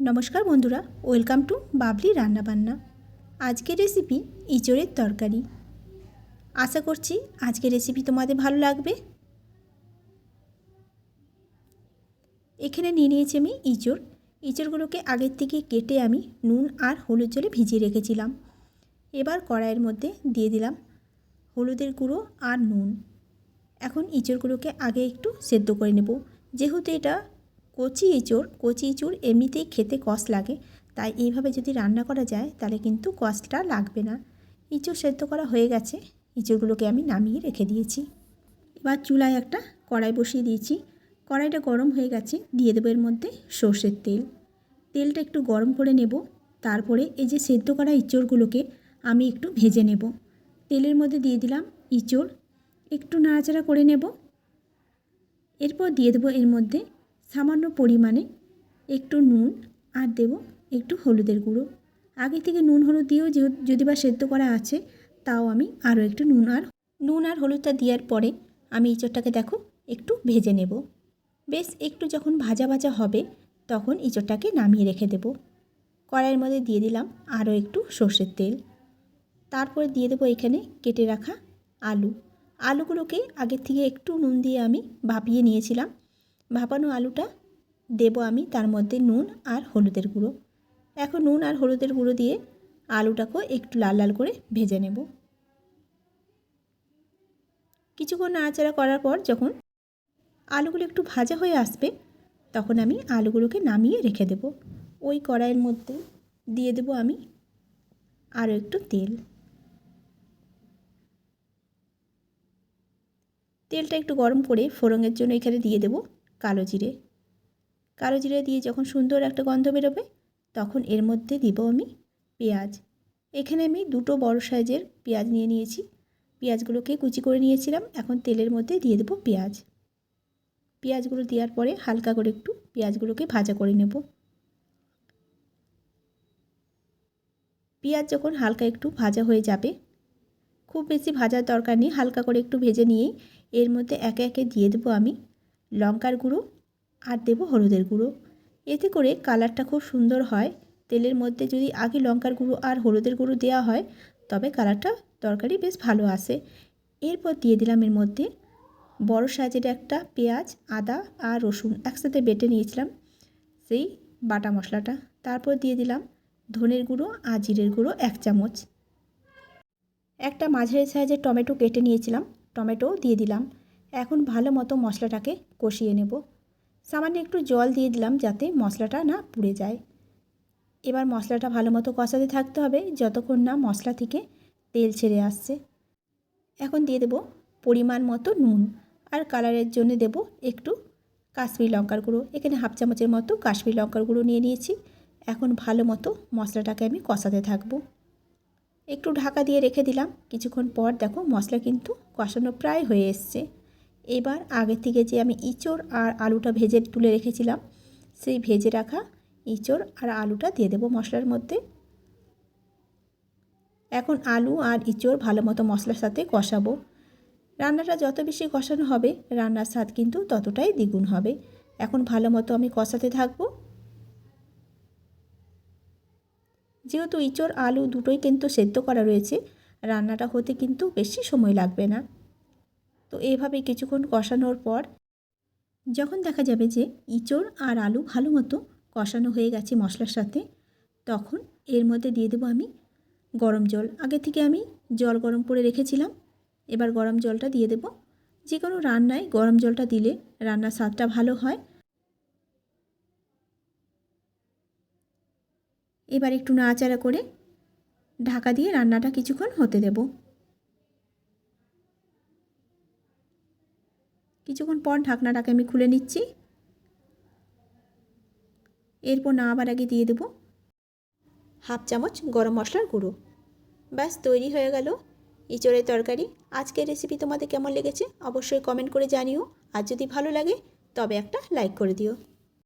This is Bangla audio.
নমস্কার বন্ধুরা, ওয়েলকাম টু বাবলি রান্নাবান্না। আজকের রেসিপি ইঁচড়ের তরকারি। আশা করছি আজকের রেসিপি তোমাদের ভালো লাগবে। এখানে নিয়ে নিয়েছি আমি ইঁচড়। ইঁচড়গুলোকে আগের থেকে কেটে আমি নুন আর হলুদ জলে ভিজিয়ে রেখেছিলাম। এবার কড়াইয়ের মধ্যে দিয়ে দিলাম হলুদের গুঁড়ো আর নুন। এখন ইঁচড়গুলোকে আগে একটু সেদ্ধ করে নেব। যেহেতু এটা কচি ইঁচড় কচি ইঁচড় এমনিতেই খেতে কষ লাগে। তাই এইভাবে যদি রান্না করা যায়, তাহলে কিন্তু কষটা লাগবে না। ইঁচড় সেদ্ধ করা হয়ে গেছে। ইঁচড়গুলোকে আমি নামিয়ে রেখে দিয়েছি। এবার চুলায় একটা কড়াই বসিয়ে দিয়েছি। কড়াইটা গরম হয়ে গেছে। দিয়ে দেবো এর মধ্যে সর্ষের তেল। তেলটা একটু গরম করে নেব। তারপরে এই যে সেদ্ধ করা ইঁচড়গুলোকে আমি একটু ভেজে নেব। তেলের মধ্যে দিয়ে দিলাম ইঁচড়। একটু নাড়াচাড়া করে নেব। এরপর দিয়ে দেবো এর মধ্যে সামান্য পরিমাণে একটু নুন আর দেব একটু হলুদের গুঁড়ো। আগে থেকে নুন হলুদ দিয়েও যদি বা সেদ্ধ করা আছে, তাও আমি আরও একটু নুন আর নুন আর হলুদটা দেওয়ার পরে আমি ইঁচড়টাকে দেখো, একটু ভেজে নেব। বেশ একটু যখন ভাজা ভাজা হবে, তখন ইঁচড়টাকে নামিয়ে রেখে দেব। কড়াইয়ের মধ্যে দিয়ে দিলাম আরও একটু সর্ষের তেল। তারপরে দিয়ে দেবো এখানে কেটে রাখা আলু। আলুগুলোকে আগের থেকে একটু নুন দিয়ে আমি ভাপিয়ে নিয়েছিলাম। ভাপানো আলুটা দেব আমি, তার মধ্যে নুন আর হলুদের গুঁড়ো। এখন নুন আর হলুদের গুঁড়ো দিয়ে আলুটাকেও একটু লাল লাল করে ভেজে নেব। কিছুক্ষণ নাড়াচাড়া করার পর যখন আলুগুলো একটু ভাজা হয়ে আসবে, তখন আমি আলুগুলোকে নামিয়ে রেখে দেব। ওই কড়াইয়ের মধ্যে দিয়ে দেব আমি আরও একটু তেল। তেলটা একটু গরম করে ফোড়নের জন্য এখানে দিয়ে দেব কালো জিরে। কালো জিরে দিয়ে যখন সুন্দর একটা গন্ধ বেরোবে, তখন এর মধ্যে দিব আমি পেঁয়াজ। এখানে আমি দুটো বড় সাইজের পেঁয়াজ নিয়ে নিয়েছি। পেঁয়াজগুলোকে কুচি করে নিয়েছিলাম, এখন তেলের মধ্যে দিয়ে দেবো পেঁয়াজ। পেঁয়াজগুলো দেওয়ার পরে হালকা করে একটু পেঁয়াজগুলোকে ভাজা করে নেব। পেঁয়াজ যখন হালকা একটু ভাজা হয়ে যাবে, খুব বেশি ভাজার দরকার নেই, হালকা করে একটু ভেজে নিয়েই এর মধ্যে একে একে দিয়ে দেবো আমি। লঙ্কার গুঁড়ো আর দেবো হলুদের গুঁড়ো। এতে করে কালারটা খুব সুন্দর হয়। তেলের মধ্যে যদি আগে লঙ্কার গুঁড়ো আর হলুদের গুঁড়ো দেওয়া হয়, তবে কালারটা তরকারি বেশ ভালো আসে। এরপর দিয়ে দিলাম এর মধ্যে বড় সাইজের একটা পেঁয়াজ, আদা আর রসুন একসাথে বেটে নিয়েছিলাম সেই বাটা মশলাটা। তারপর দিয়ে দিলাম ধনের গুঁড়ো আর জিরের গুঁড়ো এক চামচ। একটা মাঝারি সাইজের টমেটো কেটে নিয়েছিলাম। টমেটোও দিয়ে দিলাম। এখন ভালো মতো মশলাটাকে কষিয়ে নেব। সামান্য একটু জল দিয়ে দিলাম যাতে মশলাটা না পুড়ে যায়। এবার মশলাটা ভালো মতো কষাতে থাকতে হবে যতক্ষণ না মশলা থেকে তেল ছেড়ে আসছে। এখন দিয়ে দেব পরিমাণ মতো নুন আর কালারের জন্য দেব একটু কাশ্মীর লঙ্কার গুঁড়ো। এখানে হাফ চামচের মতো কাশ্মীর লঙ্কার গুঁড়ো নিয়ে নিয়েছি। এখন ভালো মতো মশলাটাকে আমি কষাতে থাকব। একটু ঢাকা দিয়ে রেখে দিলাম। কিছুক্ষণ পর দেখো মশলা কিন্তু কষানো প্রায় হয়ে এসছে। এবার আগে থেকে যে আমি ইঁচড় আর আলুটা ভেজে তুলে রেখেছিলাম, সেই ভেজে রাখা ইঁচড় আর আলুটা দিয়ে দেবো মশলার মধ্যে। এখন আলু আর ইঁচড় ভালো মতো মশলার সাথে কষাবো। রান্নাটা যত বেশি কষানো হবে, রান্নার স্বাদ কিন্তু ততটাই দ্বিগুণ হবে। এখন ভালো মতো আমি কষাতে থাকব। যেহেতু ইঁচড়, আলু দুটোই কিন্তু সেদ্ধ করা রয়েছে, রান্নাটা হতে কিন্তু বেশি সময় লাগবে না। তো এইভাবে কিছুক্ষণ কষানোর পর যখন দেখা যাবে যে ইঁচড় আর আলু ভালো মতো কষানো হয়ে গেছে মশলার সাথে, তখন এর মধ্যে দিয়ে দেবো আমি গরম জল। আগে থেকে আমি জল গরম করে রেখেছিলাম, এবার গরম জলটা দিয়ে দেব। যে কোনো রান্নায় গরম জলটা দিলে রান্নার স্বাদটা ভালো হয়। এবার একটু নাড়াচাড়া করে ঢাকা দিয়ে রান্নাটা কিছুক্ষণ হতে দেব। কিছুক্ষণ পর ঢাকনাটাকে আমি খুলে নিচ্ছি। এরপর না আবার আগে দিয়ে দেবো হাফ চামচ গরম মশলার গুঁড়ো। ব্যাস, তৈরি হয়ে গেল ইঁচড়ের তরকারি। আজকের রেসিপি তোমাদের কেমন লেগেছে অবশ্যই কমেন্ট করে জানিও। আর যদি ভালো লাগে তবে একটা লাইক করে দিও।